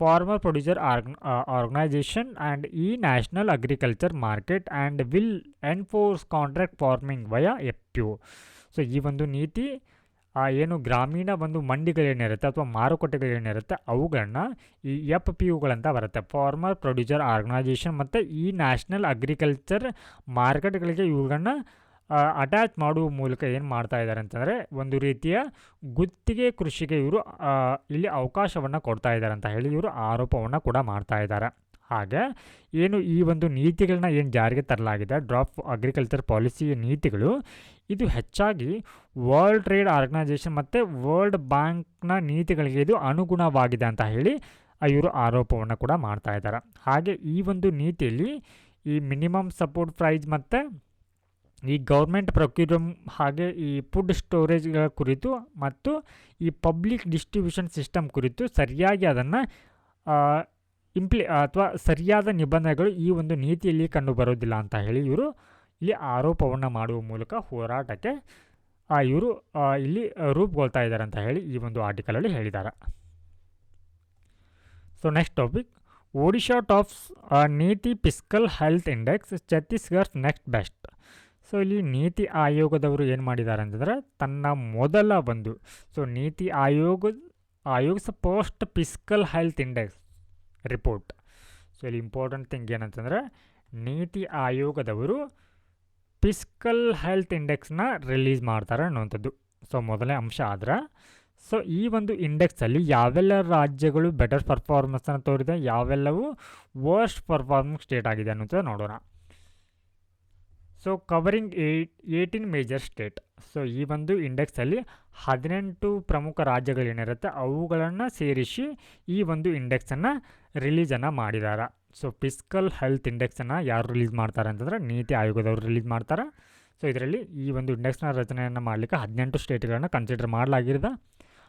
farmer producer org organisation and ಈ national agriculture market and will enforce contract farming via F U so ಈ ಒಂದು ನೀತಿ ಆ ಏನು ಗ್ರಾಮೀಣ ಒಂದು ಮಂಡಿಗಳೇನಿರುತ್ತೆ ಅಥವಾ ಮಾರುಕಟ್ಟೆಗಳೇನಿರುತ್ತೆ ಅವುಗಳನ್ನ ಈ ಎಫ್ ಪಿ ಯುಗಳಂತ ಬರುತ್ತೆ. ಫಾರ್ಮರ್ ಪ್ರೊಡ್ಯೂಸರ್ ಆರ್ಗನೈಜೇಷನ್ ಮತ್ತು ಈ ನ್ಯಾಷನಲ್ ಅಗ್ರಿಕಲ್ಚರ್ ಮಾರ್ಕೆಟ್ಗಳಿಗೆ ಇವುಗಳನ್ನ ಅಟ್ಯಾಚ್ ಮಾಡುವ ಮೂಲಕ ಏನು ಮಾಡ್ತಾ ಇದ್ದಾರೆ ಅಂತಂದರೆ ಒಂದು ರೀತಿಯ ಗುತ್ತಿಗೆ ಕೃಷಿಗೆ ಇವರು ಇಲ್ಲಿ ಅವಕಾಶವನ್ನು ಕೊಡ್ತಾ ಇದ್ದಾರೆ ಅಂತ ಹೇಳಿ ಇವರು ಆರೋಪವನ್ನು ಕೂಡ ಮಾಡ್ತಾ ಇದ್ದಾರೆ ಹಾಗೆ ಏನು ಈ ಒಂದು ನೀತಿಗಳನ್ನ ಏನು ಜಾರಿಗೆ ತರಲಾಗಿದೆ? ಡ್ರಾಪ್ ಅಗ್ರಿಕಲ್ಚರ್ ಪಾಲಿಸಿ ನೀತಿಗಳು. ಇದು ಹೆಚ್ಚಾಗಿ ವರ್ಲ್ಡ್ ಟ್ರೇಡ್ ಆರ್ಗನೈಜೇಷನ್ ಮತ್ತು ವರ್ಲ್ಡ್ ಬ್ಯಾಂಕ್ನ ನೀತಿಗಳಿಗೆ ಇದು ಅನುಗುಣವಾಗಿದೆ ಅಂತ ಹೇಳಿ ಇವರು ಆರೋಪವನ್ನು ಕೂಡ ಮಾಡ್ತಾ ಇದ್ದಾರೆ ಹಾಗೆ ಈ ಒಂದು ನೀತಿಯಲ್ಲಿ ಈ ಮಿನಿಮಮ್ ಸಪೋರ್ಟ್ ಪ್ರೈಸ್ ಮತ್ತು ಈ ಗೌರ್ಮೆಂಟ್ ಪ್ರೊಕ್ಯೂರಮ್ ಹಾಗೆ ಈ ಫುಡ್ ಸ್ಟೋರೇಜ್ಗಳ ಕುರಿತು ಮತ್ತು ಈ ಪಬ್ಲಿಕ್ ಡಿಸ್ಟ್ರಿಬ್ಯೂಷನ್ ಸಿಸ್ಟಮ್ ಕುರಿತು ಸರಿಯಾಗಿ ಅದನ್ನು ಇಂಪ್ಲಿ ಅಥವಾ ಸರಿಯಾದ ನಿಬಂಧನೆಗಳು ಈ ಒಂದು ನೀತಿಯಲ್ಲಿ ಕಂಡು ಬರೋದಿಲ್ಲ ಅಂತ ಹೇಳಿ ಇವರು ಇಲ್ಲಿ ಆರೋಪವನ್ನು ಮಾಡುವ ಮೂಲಕ ಹೋರಾಟಕ್ಕೆ ಇವರು ಇಲ್ಲಿ ರೂಪುಗೊಳ್ತಾ ಇದ್ದಾರೆ ಅಂತ ಹೇಳಿ ಈ ಒಂದು ಆರ್ಟಿಕಲಲ್ಲಿ ಹೇಳಿದ್ದಾರೆ. So next topic Odisha tops NITI fiscal health index Chhattisgarh next best so ಇಲ್ಲಿ ನೀತಿ ಆಯೋಗದವರು ಏನು ಮಾಡಿದ್ದಾರೆ ಅಂತಂದರೆ ತನ್ನ ಮೊದಲ ಒಂದು so NITI Aayog Aayog post fiscal health index report so ಇಲ್ಲಿ ಇಂಪಾರ್ಟೆಂಟ್ ಥಿಂಗ್ ಏನಂತಂದರೆ, ನೀತಿ ಆಯೋಗದವರು ಪಿಸ್ಕಲ್ ಹೆಲ್ತ್ ಇಂಡೆಕ್ಸ್ನ ರಿಲೀಸ್ ಮಾಡ್ತಾರೆ ಅನ್ನುವಂಥದ್ದು. ಸೊ ಮೊದಲನೇ ಅಂಶ ಆದ್ರೆ. ಸೊ ಈ ಒಂದು ಇಂಡೆಕ್ಸಲ್ಲಿ ಯಾವೆಲ್ಲ ರಾಜ್ಯಗಳು ಬೆಟರ್ ಪರ್ಫಾರ್ಮೆನ್ಸನ್ನು ತೋರಿದೆ, ಯಾವೆಲ್ಲವೂ ವರ್ಸ್ಟ್ ಪರ್ಫಾರ್ಮೆನ್ಸ್ ಸ್ಟೇಟ್ ಆಗಿದೆ ಅನ್ನೋದು ನೋಡೋಣ. So covering eighteen major state so ಈ ಒಂದು ಇಂಡೆಕ್ಸಲ್ಲಿ ಹದಿನೆಂಟು ಪ್ರಮುಖ ರಾಜ್ಯಗಳೇನಿರುತ್ತೆ, ಅವುಗಳನ್ನು ಸೇರಿಸಿ ಈ ಒಂದು ಇಂಡೆಕ್ಸನ್ನು ರಿಲೀಸನ್ನು ಮಾಡಿದ್ದಾರೆ ಸೊ, ಫಿಸ್ಕಲ್ ಹೆಲ್ತ್ ಇಂಡೆಕ್ಸನ್ನು ಯಾರು ರಿಲೀಸ್ ಮಾಡ್ತಾರೆ ಅಂತಂದರೆ ನೀತಿ ಆಯೋಗದವರು ರಿಲೀಸ್ ಮಾಡ್ತಾರೆ. ಸೊ, ಇದರಲ್ಲಿ ಈ ಒಂದು ಇಂಡೆಕ್ಸ್ನ ರಚನೆಯನ್ನು ಮಾಡಲಿಕ್ಕೆ ಹದಿನೆಂಟು ಸ್ಟೇಟ್ಗಳನ್ನು ಕನ್ಸಿಡರ್ ಮಾಡಲಾಗಿದೆ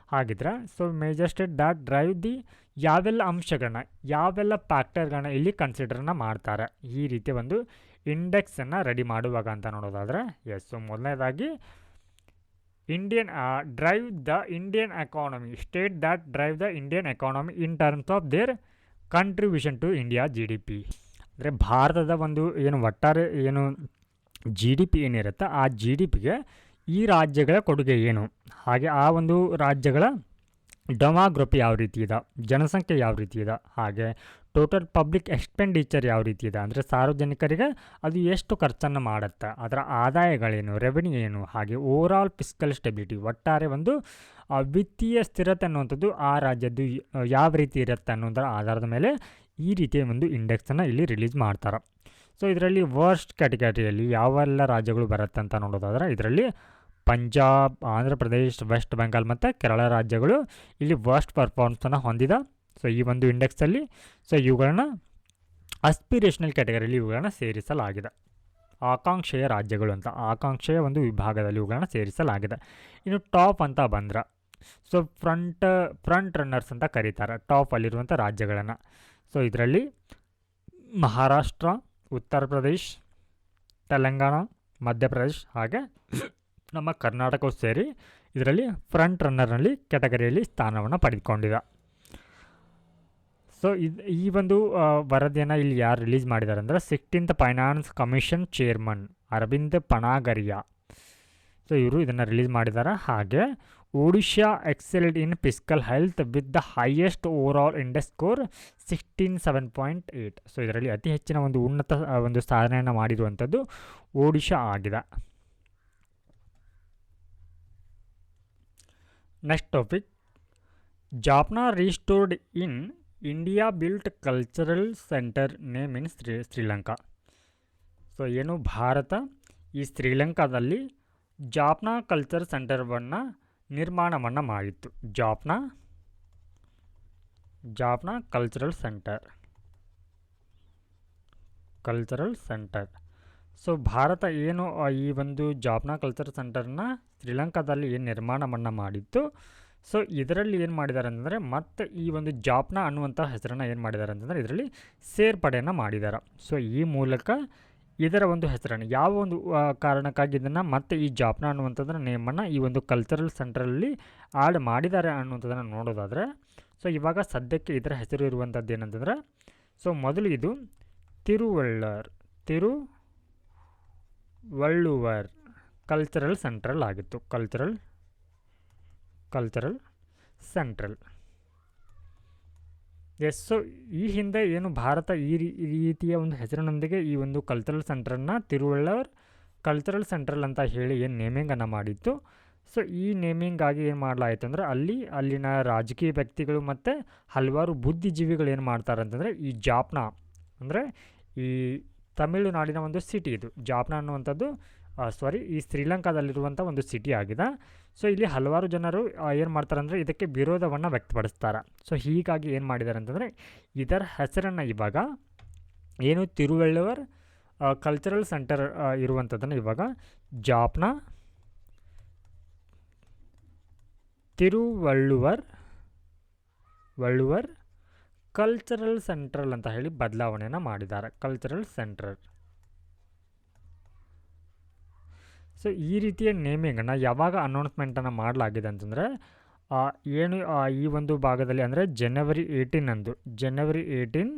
ಆಗಿದ್ರೆ so major state that drive the ಯಾವೆಲ್ಲ ಅಂಶಗಳನ್ನ ಯಾವೆಲ್ಲ ಫ್ಯಾಕ್ಟರ್ಗಳನ್ನ ಇಲ್ಲಿ ಕನ್ಸಿಡರ್ನ ಮಾಡ್ತಾರೆ. ಈ ರೀತಿ ಒಂದು ಇಂಡೆಕ್ಸನ್ನು ರೆಡಿ ಮಾಡುವಾಗ ಅಂತ ನೋಡೋದಾದರೆ ಎಸ್ ಸೊ, ಮೊದಲನೇದಾಗಿ Indian drive the Indian economy state that drive the Indian economy in terms of their contribution to India G D P ಅಂದರೆ ಭಾರತದ ಒಂದು ಏನು ಒಟ್ಟಾರೆ ಏನು ಜಿ ಡಿ ಪಿ ಏನಿರುತ್ತೆ ಆ ಜಿ ಡಿ ಪಿಗೆ ಈ ರಾಜ್ಯಗಳ ಕೊಡುಗೆ ಏನು? ಹಾಗೆ ಆ ಒಂದು ರಾಜ್ಯಗಳ ಡೆಮಾಗ್ರಫಿ ಯಾವ ರೀತಿ ಇದೆ? ಜನಸಂಖ್ಯೆ ಯಾವ ರೀತಿ ಇದೆ? ಹಾಗೆ ಟೋಟಲ್ ಪಬ್ಲಿಕ್ ಎಕ್ಸ್ಪೆಂಡಿಚರ್ ಯಾವ ರೀತಿ ಇದೆ? ಅಂದರೆ ಸಾರ್ವಜನಿಕರಿಗೆ ಅದು ಎಷ್ಟು ಖರ್ಚನ್ನು ಮಾಡುತ್ತೆ? ಅದರ ಆದಾಯಗಳೇನು? ರೆವೆನ್ಯೂ ಏನು? ಹಾಗೆ ಓವರಾಲ್ ಫಿಸ್ಕಲ್ ಸ್ಟೆಬಿಲಿಟಿ ಒಟ್ಟಾರೆ ಒಂದು ವಿತ್ತೀಯ ಸ್ಥಿರತೆ ಅನ್ನುವಂಥದ್ದು ಆ ರಾಜ್ಯದ್ದು ಯಾವ ರೀತಿ ಇರುತ್ತೆ ಅನ್ನೋದರ ಆಧಾರದ ಮೇಲೆ ಈ ರೀತಿಯ ಒಂದು ಇಂಡೆಕ್ಸನ್ನು ಇಲ್ಲಿ ರಿಲೀಸ್ ಮಾಡ್ತಾರೆ. ಸೊ ಇದರಲ್ಲಿ ವರ್ಸ್ಟ್ ಕ್ಯಾಟಗರಿಯಲ್ಲಿ ಯಾವೆಲ್ಲ ರಾಜ್ಯಗಳು ಬರುತ್ತೆ ಅಂತ ನೋಡೋದಾದರೆ, ಇದರಲ್ಲಿ ಪಂಜಾಬ್, ಆಂಧ್ರ ಪ್ರದೇಶ್ ವೆಸ್ಟ್ ಬೆಂಗಾಲ್ ಮತ್ತು ಕೇರಳ ರಾಜ್ಯಗಳು ಇಲ್ಲಿ ವರ್ಸ್ಟ್ ಪರ್ಫಾರ್ಮೆನ್ಸನ್ನು ಹೊಂದಿದ. ಸೊ ಈ ಒಂದು ಇಂಡೆಕ್ಸಲ್ಲಿ ಸೊ ಇವುಗಳನ್ನ ಅಸ್ಪಿರೇಷನಲ್ ಕ್ಯಾಟಗರಿಯಲ್ಲಿ ಇವುಗಳನ್ನ ಸೇರಿಸಲಾಗಿದೆ. ಆಕಾಂಕ್ಷೆಯ ರಾಜ್ಯಗಳು ಅಂತ, ಆಕಾಂಕ್ಷೆಯ ಒಂದು ವಿಭಾಗದಲ್ಲಿ ಇವುಗಳನ್ನ ಸೇರಿಸಲಾಗಿದೆ. ಇನ್ನು ಟಾಪ್ ಅಂತ ಬಂದ್ರೆ ಸೊ ಫ್ರಂಟ್ ಫ್ರಂಟ್ ರನ್ನರ್ಸ್ ಅಂತ ಕರೀತಾರೆ ಟಾಪಲ್ಲಿರುವಂಥ ರಾಜ್ಯಗಳನ್ನು. ಸೊ ಇದರಲ್ಲಿ ಮಹಾರಾಷ್ಟ್ರ, ಉತ್ತರ ಪ್ರದೇಶ್, ತೆಲಂಗಾಣ ಮಧ್ಯಪ್ರದೇಶ್ ಹಾಗೆ ನಮ್ಮ ಕರ್ನಾಟಕವು ಸೇರಿ, ಇದರಲ್ಲಿ ಫ್ರಂಟ್ ರನ್ನರ್ನಲ್ಲಿ ಕ್ಯಾಟಗರಿಯಲ್ಲಿ ಸ್ಥಾನವನ್ನು ಪಡೆದುಕೊಂಡಿದೆ. ಸೊ ಇದು ಈ ಒಂದು ವರದಿಯನ್ನು ಇಲ್ಲಿ ಯಾರು ರಿಲೀಸ್ ಮಾಡಿದ್ದಾರೆ ಅಂದರೆ sixteenth finance commission chairman Arvind Panagariya. So ಇವರು ಇದನ್ನು ರಿಲೀಸ್ ಮಾಡಿದ್ದಾರೆ. ಹಾಗೆ Odisha excelled in fiscal health with the highest overall score sixteen seven point eight so ಇದರಲ್ಲಿ ಅತಿ ಹೆಚ್ಚಿನ ಒಂದು ಉನ್ನತ ಒಂದು ಸಾಧನೆಯನ್ನು ಮಾಡಿರುವಂಥದ್ದು ಒಡಿಶಾ ಆಗಿದೆ. Next topic Jaffna restored in India built cultural centre name in Sri Sri Lanka. So, ಏನು ಭಾರತ? ಈ ಶ್ರೀಲಂಕಾದಲ್ಲಿ ಜಾಪ್ನಾ ಕಲ್ಚರ್ ಸೆಂಟರ್ವನ್ನು ನಿರ್ಮಾಣವನ್ನು ಮಾಡಿತ್ತು. Jaffna? Jaffna cultural centre. Cultural centre. So, Bharat ಏನು ಈ ಒಂದು ಜಾಪ್ನಾ ಕಲ್ಚರ್ ಸೆಂಟರ್ನ ಶ್ರೀಲಂಕಾದಲ್ಲಿ ಏನು ನಿರ್ಮಾಣವನ್ನು ಮಾಡಿತ್ತು? ಸೊ ಇದರಲ್ಲಿ ಏನು ಮಾಡಿದ್ದಾರೆ ಅಂತಂದರೆ ಮತ್ತೆ ಈ ಒಂದು ಜಾಬ್ನ ಅನ್ನುವಂಥ ಹೆಸರನ್ನು ಏನು ಮಾಡಿದ್ದಾರೆ ಅಂತಂದರೆ ಇದರಲ್ಲಿ ಸೇರ್ಪಡೆಯನ್ನು ಮಾಡಿದ್ದಾರೆ ಸೊ ಈ ಮೂಲಕ ಇದರ ಒಂದು ಹೆಸರನ್ನು, ಯಾವ ಒಂದು ಕಾರಣಕ್ಕಾಗಿ ಇದನ್ನು ಮತ್ತೆ ಈ ಜಾಬ್ನ ಅನ್ನುವಂಥದ್ರ ನೇಮನ್ನು ಈ ಒಂದು ಕಲ್ಚರಲ್ ಸೆಂಟ್ರಲ್ಲಿ ಆ್ಯಡ್ ಮಾಡಿದ್ದಾರೆ ಅನ್ನುವಂಥದ್ದನ್ನು ನೋಡೋದಾದರೆ, ಸೊ ಇವಾಗ ಸದ್ಯಕ್ಕೆ ಇದರ ಹೆಸರು ಇರುವಂಥದ್ದು ಏನಂತಂದರೆ, ಸೊ ಮೊದಲು ಇದು Thiruvalluvar Thiruvalluvar cultural central ಆಗಿತ್ತು. Cultural cultural central yes so ಈ ಹಿಂದೆ ಏನು ಭಾರತ ಈ ರೀತಿಯ ಒಂದು ಹೆಸರಿನೊಂದಿಗೆ ಈ ಒಂದು ಕಲ್ಚರಲ್ ಸೆಂಟ್ರನ್ನ ತಿರುವಳ್ಳವರ್ ಕಲ್ಚರಲ್ ಸೆಂಟ್ರಲ್ ಅಂತ ಹೇಳಿ ಏನು ನೇಮಿಂಗನ್ನು ಮಾಡಿತ್ತು. ಸೊ ಈ ನೇಮಿಂಗಾಗಿ ಏನು ಮಾಡಲಾಯಿತು ಅಂದರೆ ಅಲ್ಲಿ, ಅಲ್ಲಿನ ರಾಜಕೀಯ ವ್ಯಕ್ತಿಗಳು ಮತ್ತು ಹಲವಾರು ಬುದ್ಧಿಜೀವಿಗಳು ಏನು ಮಾಡ್ತಾರೆ ಅಂತಂದರೆ ಈ ಜಾಪ್ನ, ಅಂದರೆ ಈ ತಮಿಳುನಾಡಿನ ಒಂದು ಸಿಟಿ ಇದು. ಜಾಪ್ನ ಅನ್ನುವಂಥದ್ದು ಸಾರಿ ಈ ಶ್ರೀಲಂಕಾದಲ್ಲಿರುವಂಥ ಒಂದು ಸಿಟಿ ಆಗಿದೆ. ಸೊ ಇಲ್ಲಿ ಹಲವಾರು ಜನರು ಏನು ಮಾಡ್ತಾರೆ ಅಂದರೆ ಇದಕ್ಕೆ ವಿರೋಧವನ್ನು ವ್ಯಕ್ತಪಡಿಸ್ತಾರೆ. ಸೊ ಹೀಗಾಗಿ ಏನು ಮಾಡಿದ್ದಾರೆ ಅಂತಂದರೆ ಇದರ ಹೆಸರನ್ನು ಇವಾಗ ಏನು ತಿರುವಳ್ಳುವರ್ ಕಲ್ಚರಲ್ ಸೆಂಟರ್ ಇರುವಂಥದ್ದನ್ನು ಇವಾಗ ಜಾಪ್ನ ತಿರುವಳ್ಳುವರ್ ವಳ್ಳುವರ್ ಕಲ್ಚರಲ್ ಸೆಂಟ್ರಲ್ ಅಂತ ಹೇಳಿ ಬದಲಾವಣೆಯನ್ನು ಮಾಡಿದ್ದಾರೆ ಕಲ್ಚರಲ್ ಸೆಂಟ್ರಲ್ ಸೊ ಈ ರೀತಿಯ ನೇಮಿಂಗನ್ನು ಯಾವಾಗ ಅನೌನ್ಸ್ಮೆಂಟನ್ನು ಮಾಡಲಾಗಿದೆ ಅಂತಂದರೆ ಏನು ಈ ಒಂದು ಭಾಗದಲ್ಲಿ ಅಂದರೆ ಜನವರಿ ಏಯ್ಟೀನ್ ಅಂದು. January eighteen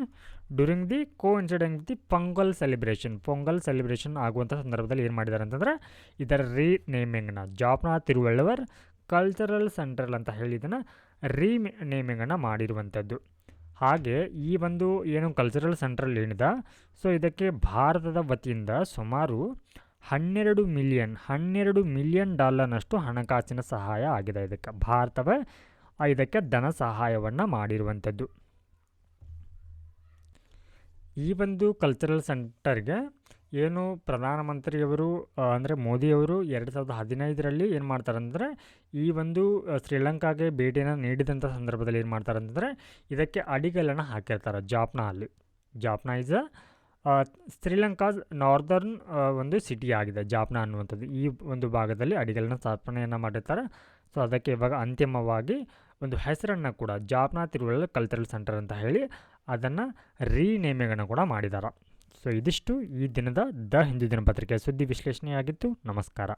during the co incident the Pongal celebration Pongal celebration ಆಗುವಂಥ ಸಂದರ್ಭದಲ್ಲಿ ಏನು ಮಾಡಿದ್ದಾರೆ ಅಂತಂದರೆ, ಇದರ ರೀ ನೇಮಿಂಗ್ನ ಜಾಪ್ನಾ ತಿರುವಳ್ಳುವರ್ ಕಲ್ಚರಲ್ ಸೆಂಟ್ರಲ್ ಅಂತ ಹೇಳಿ ಇದನ್ನು ರೀ ನೇಮಿಂಗನ್ನು ಮಾಡಿರುವಂಥದ್ದು ಹಾಗೆ ಈ ಒಂದು ಏನು ಕಲ್ಚರಲ್ ಸೆಂಟ್ರಲ್ ಏನಿದೆ ಸೊ ಇದಕ್ಕೆ ಭಾರತದ ವತಿಯಿಂದ ಸುಮಾರು ಹನ್ನೆರಡು ಮಿಲಿಯನ್ ಹನ್ನೆರಡು ಮಿಲಿಯನ್ ಡಾಲರ್ನಷ್ಟು ಹಣಕಾಸಿನ ಸಹಾಯ ಆಗಿದೆ. ಇದಕ್ಕೆ ಭಾರತವೇ ಇದಕ್ಕೆ ಧನ ಸಹಾಯವನ್ನು ಮಾಡಿರುವಂಥದ್ದು. ಈ ಒಂದು ಕಲ್ಚರಲ್ ಸೆಂಟರ್ಗೆ ಏನು ಪ್ರಧಾನಮಂತ್ರಿಯವರು ಅಂದರೆ ಮೋದಿಯವರು ಎರಡು ಸಾವಿರದ ಹದಿನೈದರಲ್ಲಿ ಏನು ಮಾಡ್ತಾರಂದರೆ, ಈ ಒಂದು ಶ್ರೀಲಂಕಾಗೆ ಭೇಟಿಯನ್ನು ನೀಡಿದಂಥ ಸಂದರ್ಭದಲ್ಲಿ ಏನು ಮಾಡ್ತಾರೆ ಅಂತಂದರೆ ಇದಕ್ಕೆ ಅಡಿಗಲ್ಲನ್ನು ಹಾಕಿರ್ತಾರೆ. ಜಾಪ್ನ ಅಲ್ಲಿ. Jaffna is a Sri Lanka's northern ಒಂದು ಸಿಟಿ ಆಗಿದೆ ಜಾಪ್ನ ಅನ್ನುವಂಥದ್ದು. ಈ ಒಂದು ಭಾಗದಲ್ಲಿ ಅಡಿಗೆಗಳನ್ನ ಸ್ಥಾಪನೆಯನ್ನು ಮಾಡಿರ್ತಾರೆ. ಸೊ ಅದಕ್ಕೆ ಇವಾಗ ಅಂತಿಮವಾಗಿ ಒಂದು ಹೆಸರನ್ನು ಕೂಡ ಜಾಪ್ನ ತಿರುವಳ್ಳ ಕಲ್ಚರಲ್ ಸೆಂಟರ್ ಅಂತ ಹೇಳಿ ಅದನ್ನು ರೀನೇಮಿಂಗನ್ನು ಕೂಡ ಮಾಡಿದ್ದಾರೆ ಸೊ ಇದಿಷ್ಟು ಈ ದಿನದ ದ ಹಿಂದೂ ದಿನಪತ್ರಿಕೆ ಸುದ್ದಿ ವಿಶ್ಲೇಷಣೆಯಾಗಿತ್ತು. ನಮಸ್ಕಾರ.